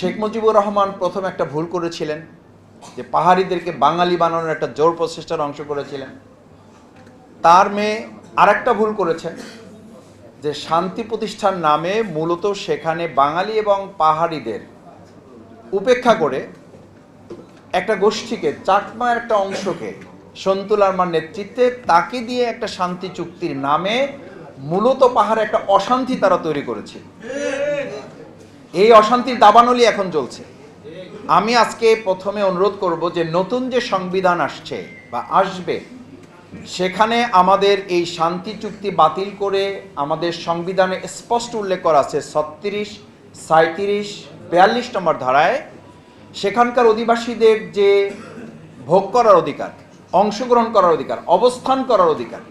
শেখ মুজিবুর রহমান প্রথম একটা ভুল করেছিলেন, যে পাহাড়িদেরকে বাঙালি বানানোর একটা জোর প্রচেষ্টার অংশ করেছিলেন। তার মেয়ে আরেকটা ভুল করেছেন যে শান্তি প্রতিষ্ঠার নামে মূলত সেখানে বাঙালি এবং পাহাড়িদের উপেক্ষা করে একটা গোষ্ঠীকে, চাকমার একটা অংশকে সন্তুল আরমার নেতৃত্বে তাকে দিয়ে একটা শান্তি চুক্তির নামে মূলত পাহাড়ে একটা অশান্তি তারা তৈরি করেছে। এই অশান্তির দাবানলি এখন চলছে আমি আজকে প্রথমে অনুরোধ করব যে নতুন যে সংবিধান আসছে বা আসবে, সেখানে আমাদের এই শান্তি চুক্তি বাতিল করে আমাদের সংবিধানে স্পষ্ট উল্লেখ করা আছে, ছত্রিশ সাঁত্রিশ বিয়াল্লিশ নম্বর ধারায়। সেখানকার অধিবাসীদের যে ভোগ করার অধিকার, অংশগ্রহণ করার অধিকার, অবস্থান করার অধিকার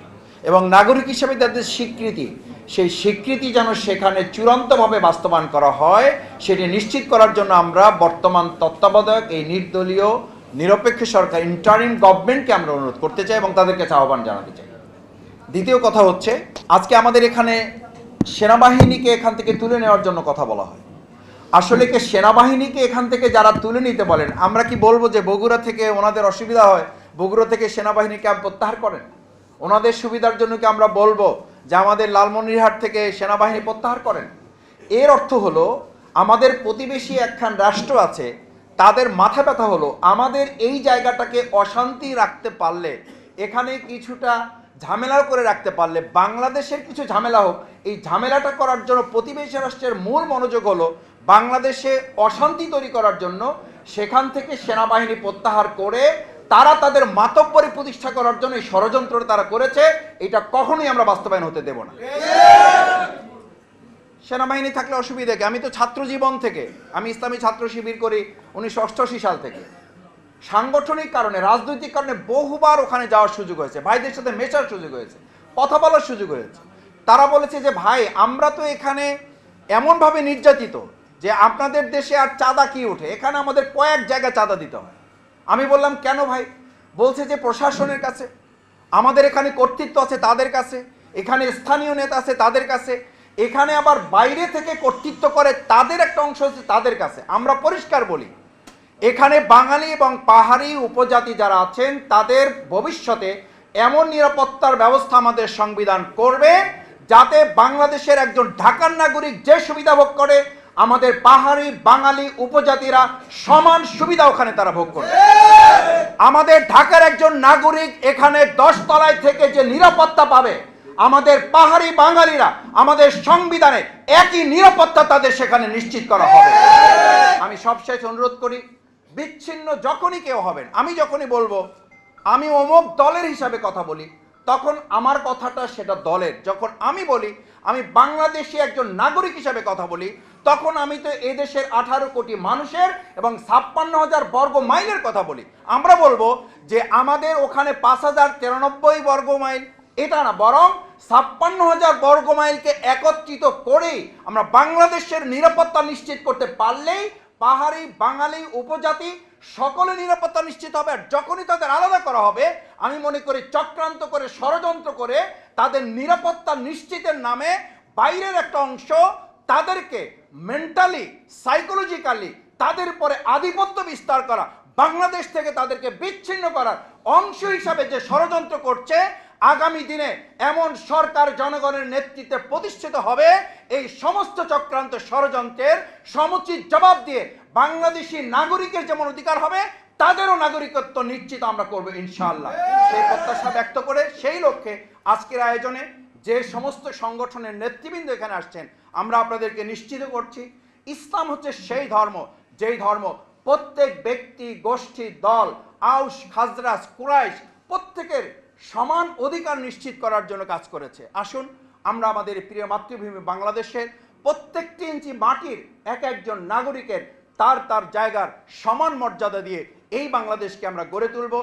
এবং নাগরিক হিসেবে তাদের স্বীকৃতি, সেই স্বীকৃতি যেন সেখানে চূড়ান্তভাবে বাস্তবায়ন করা হয়, সেটি নিশ্চিত করার জন্য আমরা বর্তমান তত্ত্বাবধায়ক, এই নির্দলীয়, নিরপেক্ষ সরকার ইন্টারিম গভর্নমেন্টকে আমরা অনুরোধ করতে চাই এবং তাদের কাছে আহ্বান জানাতে চাই। দ্বিতীয় কথা হচ্ছে, আজকে আমাদের এখানে সেনাবাহিনীকে এখান থেকে তুলে নেওয়ার জন্য কথা বলা হয়। আসলে কি সেনাবাহিনীকে এখান থেকে যারা তুলে নিতে বলেন, আমরা কি বলব যে বগুড়া থেকে ওনাদের অসুবিধা হয়? বগুড়া থেকে সেনাবাহিনী ক্যাম্প প্রত্যাহার করেন? ওনাদের সুবিধার জন্য কি আমরা বলব যে আমাদের লালমনিরহাট থেকে সেনাবাহিনী প্রত্যাহার করেন? এর অর্থ হলো, আমাদের প্রতিবেশী একখান রাষ্ট্র আছে, তাদের মাথা ব্যথা হলো, আমাদের এই জায়গাটাকে অশান্তি রাখতে পারলে, এখানে কিছুটা ঝামেলা করে রাখতে পারলে, বাংলাদেশের কিছু ঝামেলা হোক, এই ঝামেলাটা করার জন্য প্রতিবেশী রাষ্ট্রের মূল মনোযোগ হলো বাংলাদেশে অশান্তি তৈরি করার জন্য সেখান থেকে সেনাবাহিনী প্রত্যাহার করে তারা তাদের মাতব্বরি প্রতিষ্ঠা করার জন্য ষড়যন্ত্র তারা করেছে, এটা কখনোই আমরা বাস্তবায়ন হতে দেব না। সেনাবাহিনী থাকলে অসুবিধা কি? আমি তো ছাত্র জীবন থেকে, আমি ইসলামী ছাত্র শিবির করি উনিশশো অষ্টআশি সাল থেকে। সাংগঠনিক কারণে, রাজনৈতিক কারণে বহুবার ওখানে যাওয়ার সুযোগ হয়েছে, ভাইদের সাথে মেশার সুযোগ হয়েছে, কথা বলার সুযোগ হয়েছে। তারা বলেছে যে, ভাই, আমরা তো এখানে এমনভাবে নির্যাতিত যে আপনাদের দেশে আর চাঁদা কি ওঠে এখানে আমাদের কয়েক জায়গায় চাঁদা দিতে হয়। আমি বললাম, কেন ভাই? বলছে যে, প্রশাসনের কাছে। আমাদের এখানে কর্তৃত্ব আছে তাদের কাছে। এখানে স্থানীয় নেতা আছে তাদের কাছে। এখানে আবার বাইরে থেকে কর্তৃত্ব করে তাদের একটা অংশ আছে তাদের কাছে। আমরা পরিষ্কার বলি, এখানে বাঙালি এবং পাহাড়ি উপজাতি যারা আছেন, তাদের ভবিষ্যতে এমন নিরাপত্তার ব্যবস্থা আমাদের সংবিধান করবে যাতে বাংলাদেশের একজন ঢাকার নাগরিক যে সুবিধা ভোগ করে আমাদের পাহাড়ি বাঙালি উপজাতিরা সমান সুবিধা ওখানে তারা ভোগ করবে। আমাদের ঢাকার একজন নাগরিক এখানে দশ তলায় থেকে যে নিরাপত্তা পাবে, আমাদের পাহাড়ি বাঙালিরা আমাদের সংবিধানে একই নিরাপত্তা তাদের সেখানে নিশ্চিত করা হবে। আমি সবশেষ অনুরোধ করি, বিচ্ছিন্ন যখনই কেউ হবেন, আমি যখনই বলব, আমি অমুক দলের হিসাবে কথা বলি, তখন আমার কথাটা সেটা দলের। যখন আমি বলি, আমি বাংলাদেশি একজন নাগরিক হিসাবে কথা বলি তখন আমি তো এই দেশের আঠারো কোটি মানুষের এবং ছাপ্পান্ন হাজার বর্গ মাইলের কথা বলি। আমরা বলব যে আমাদের ওখানে পাঁচ হাজার তিরানব্বই বর্গ মাইল। এটা না, বরং ছাপ্পান্ন হাজার বর্গ মাইলকে একত্রিত করেই আমরা বাংলাদেশের নিরাপত্তা নিশ্চিত করতে পারলেই পাহাড়ি বাঙালি উপজাতি সকলে নিরাপত্তা নিশ্চিত হবে। আর যখনই তাদের আলাদা করা হবে, আমি মনে করি চক্রান্ত করে, ষড়যন্ত্র করে তাদের নিরাপত্তা নিশ্চিতের নামে বাইরের একটা অংশ তাদেরকে মেন্টালি সাইকোলজিক্যালি তাদের পরে আধিপত্য বিস্তার করা, বাংলাদেশ থেকে তাদেরকে বিচ্ছিন্ন করার অংশ হিসাবে যে ষড়যন্ত্র করছে, আগামী দিনে এমন সরকার জনগণের নেতৃত্বে প্রতিষ্ঠিত হবে, এই সমস্ত চক্রান্ত ষড়যন্ত্রের সমুচিত জবাব দিয়ে বাংলাদেশি নাগরিকের যেমন অধিকার হবে, তাদেরও নাগরিকত্ব নিশ্চিত আমরা করব ইনশাআল্লাহ। সেই প্রত্যাশা ব্যক্ত করে সেই লক্ষ্যে আজকের আয়োজনে যে সমস্ত সংগঠনের নেতৃবৃন্দ এখানে আসছেন, আমরা আপনাদেরকে নিশ্চিত করছি, ইসলাম হচ্ছে সেই ধর্ম, যেই ধর্ম প্রত্যেক ব্যক্তি, গোষ্ঠী, দল আউস খাজরাস, কুরাইশ প্রত্যেকের সমান অধিকার নিশ্চিত করার জন্য কাজ করেছে। আসুন, আমরা আমাদের প্রিয় মাতৃভূমি বাংলাদেশের প্রত্যেকটি ইঞ্চি মাটির এক একজন নাগরিকের তার তার জায়গার সমান মর্যাদা দিয়ে এই বাংলাদেশকে আমরা গড়ে তুলব।